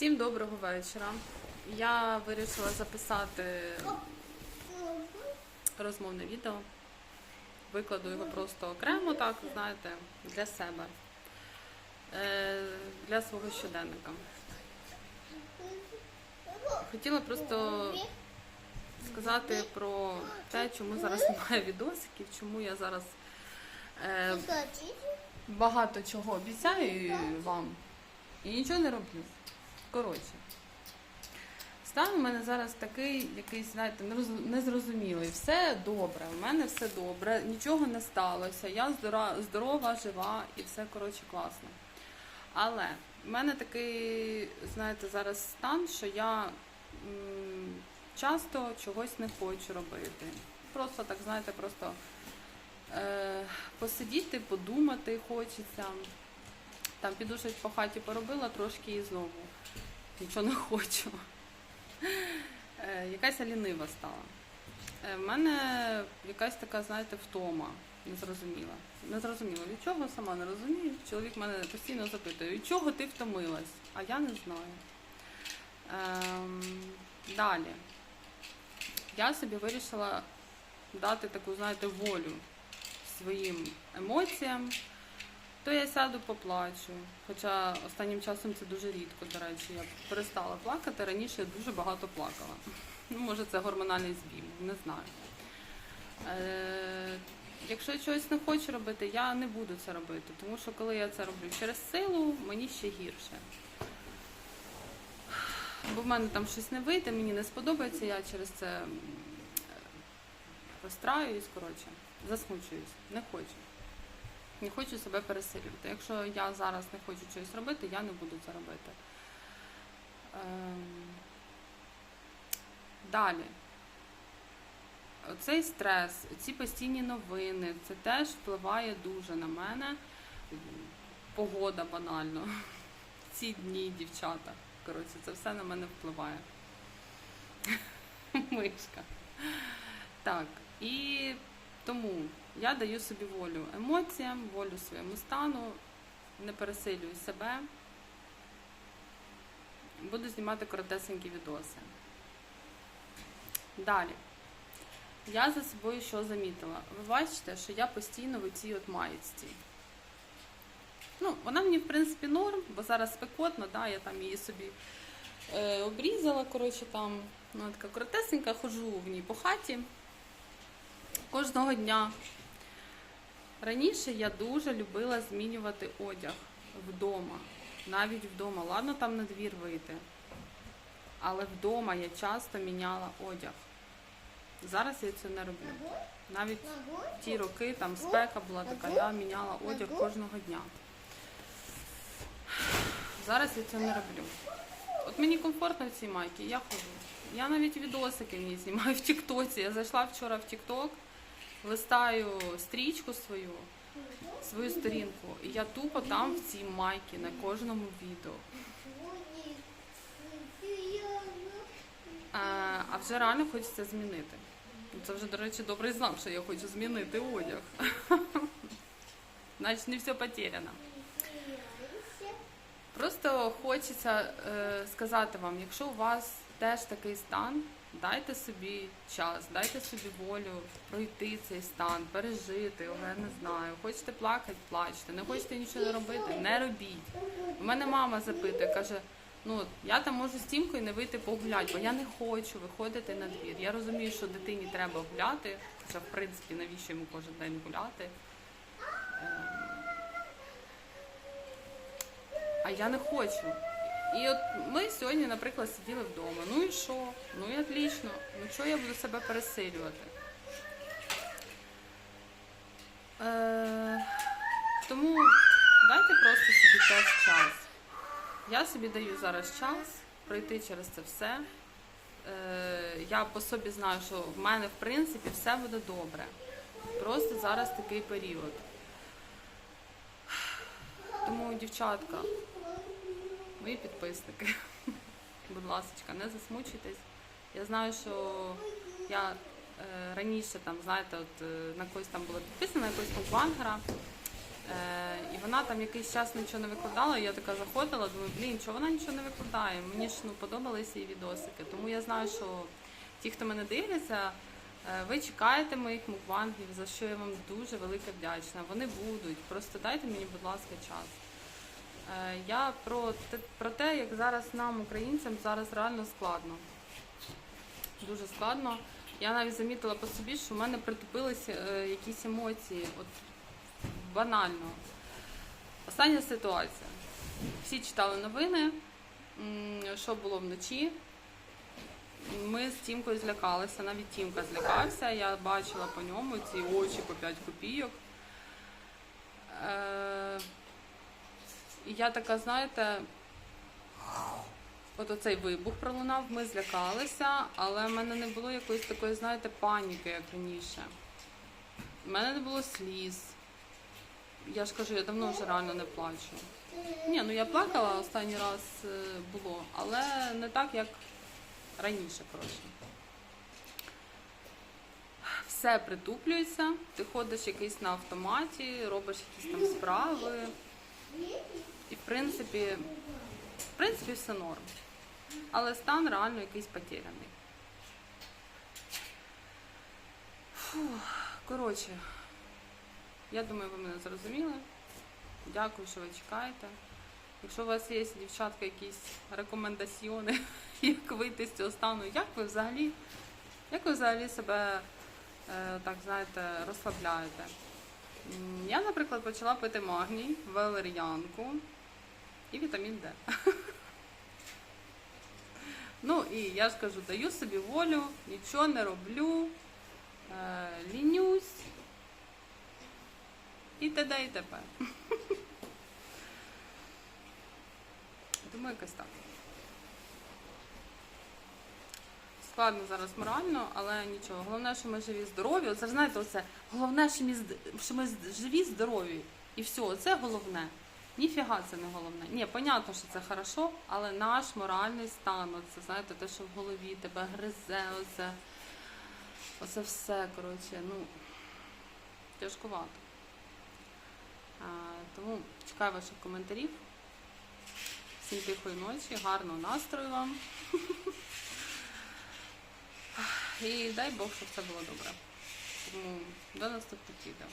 Всім доброго вечора. Я вирішила записати розмовне відео. Викладу його просто окремо, так, знаєте, для себе, Е, для свого щоденника. Хотіла просто сказати про те, чому зараз немає відосиків, чому я зараз е, багато чого обіцяю вам і нічого не роблю. Коротше, стан у мене зараз такий, якийсь, знаєте, незрозумілий. Все добре, у мене все добре, нічого не сталося. Я здорова, жива і все коротше класно. Але в мене такий, знаєте, зараз стан, що я часто чогось не хочу робити. Просто так, знаєте, просто е, посидіти, подумати хочеться. Там піду по хаті поробила трошки і знову. Нічого не хочу. Е, якась лінива стала. Е, в мене якась така, знаєте, втома незрозуміла. Незрозуміла. Від чого сама не розумію. Чоловік мене постійно запитує, від чого ти втомилась? А я не знаю. Ем, далі. Я собі вирішила дати таку, знаєте, волю своїм емоціям. То я сяду поплачу. Хоча останнім часом це дуже рідко, до речі, я перестала плакати. Раніше я дуже багато плакала. Ну, може, це гормональний збій, не знаю. Е, якщо я чогось не хочу робити, я не буду це робити, тому що коли я це роблю через силу, мені ще гірше. Бо в мене там щось не вийде, мені не сподобається, я через це м, розстраююсь, коротше, засмучуюсь, не хочу. Не хочу себе пересилювати. Якщо я зараз не хочу щось робити, я не буду це робити. Ем, Далі. Оцей стрес, ці постійні новини, це теж впливає дуже на мене. Погода банально. Ці дні, дівчата. Коротше, це все на мене впливає. Мишка. Так, і тому я даю собі волю емоціям, волю своєму стану, не пересилюю себе. Буду знімати коротесенькі відоси. Далі. Я за собою що замітила? Ви бачите, що я постійно в цій от маєчці. Ну, вона мені, в принципі, норм, бо зараз спекотно, да, я там її собі е, обрізала, коротше, там, вона така коротесенька, ходжу в ній по хаті кожного дня. Раніше я дуже любила змінювати одяг вдома. Навіть вдома. Ладно, там на двір вийти. Але вдома я часто міняла одяг. Зараз я це не роблю. Навіть ті роки там спека була така, я міняла одяг кожного дня. Зараз я це не роблю. От мені комфортно в цій майці, я ходжу. Я навіть відосики в ній знімаю в Тіктоці. Я зайшла вчора в Тікток, листаю стрічку свою, свою сторінку, і я тупо там в цій майці на кожному відео. А, вже реально хочеться змінити. Це вже, до речі, добрий знак, що я хочу змінити одяг. Значить, не все потеряно. Просто хочеться е, сказати вам, якщо у вас теж такий стан, дайте собі час, дайте собі волю пройти цей стан, пережити його, я не знаю. Хочете плакати, плачте. Не хочете нічого робити, не робіть. У мене мама запитує, каже. Ну, я там можу з тімкою не вийти погуляти, бо я не хочу виходити на двір. Я розумію, що дитині треба гуляти, хоча в принципі навіщо йому кожен день гуляти. Ем, А я не хочу. І от ми сьогодні, наприклад, сиділи вдома. Ну і що? Ну і отлично. Ну чого я буду себе пересилювати? Е, тому дайте просто собі теж час. Я собі даю зараз час пройти через це все. Е, я по собі знаю, що в мене в принципі все буде добре. Просто зараз такий період. Тому, дівчатка, мої підписники, будь ласка, не засмучуйтесь. Я знаю, що я е, раніше там, знаєте, от е, на когось там була підписана, на якогось блогера. Е, і вона там якийсь час нічого не викладала, і я така заходила, думаю, блін, чого вона нічого не викладає? Мені ж ну, подобалися її відосики. Тому я знаю, що ті, хто мене дивляться, ви чекаєте моїх мукбангів, за що я вам дуже велике вдячна. Вони будуть. Просто дайте мені, будь ласка, час. Е, Я про те, про те, як зараз нам, українцям, зараз реально складно. Дуже складно. Я навіть замітила по собі, що в мене притупилися е, якісь емоції. От банально. Остання ситуація. Всі читали новини, що було вночі. Ми з Тімкою злякалися, навіть Тімка злякався, я бачила по ньому ці очі по 5 копійок. І я така, знаєте, от оцей вибух пролунав, ми злякалися, але в мене не було якоїсь такої, знаєте, паніки, як раніше. У мене не було сліз. Я ж кажу, я давно вже реально не плачу. Ні, ну я плакала останній раз е, було, але не так, як раніше, коротше. Все притуплюється, ти ходиш якийсь на автоматі, робиш якісь там справи. І в принципі, в принципі, все норм. Але стан реально якийсь потеряний. Фух, коротше, я думаю, ви мене зрозуміли. Дякую, що ви чекаєте. Якщо у вас є, дівчатка, якісь рекомендаціони, як вийти з цього стану, як ви взагалі, як ви взагалі себе е, так знаєте, розслабляєте? Я, наприклад, почала пити магній, валер'янку і вітамін Д. Ну і я ж кажу, даю собі волю, нічого не роблю, е, лінюсь і т.д. і т.п. Думаю, якось так. Складно зараз морально, але нічого. Головне, що ми живі, здорові. Оце знаєте, оце головне, що ми, що ми живі, здорові. І все, це головне. Ніфіга це не головне. Ні, понятно, що це хорошо, але наш моральний стан, оце, знаєте, те, що в голові тебе гризе, оце, оце все, коротше, ну, тяжкувато. А, тому чекаю ваших коментарів. Всім тихої ночі, гарного настрою вам. І дай Бог, щоб все було добре. Тому до наступних відео.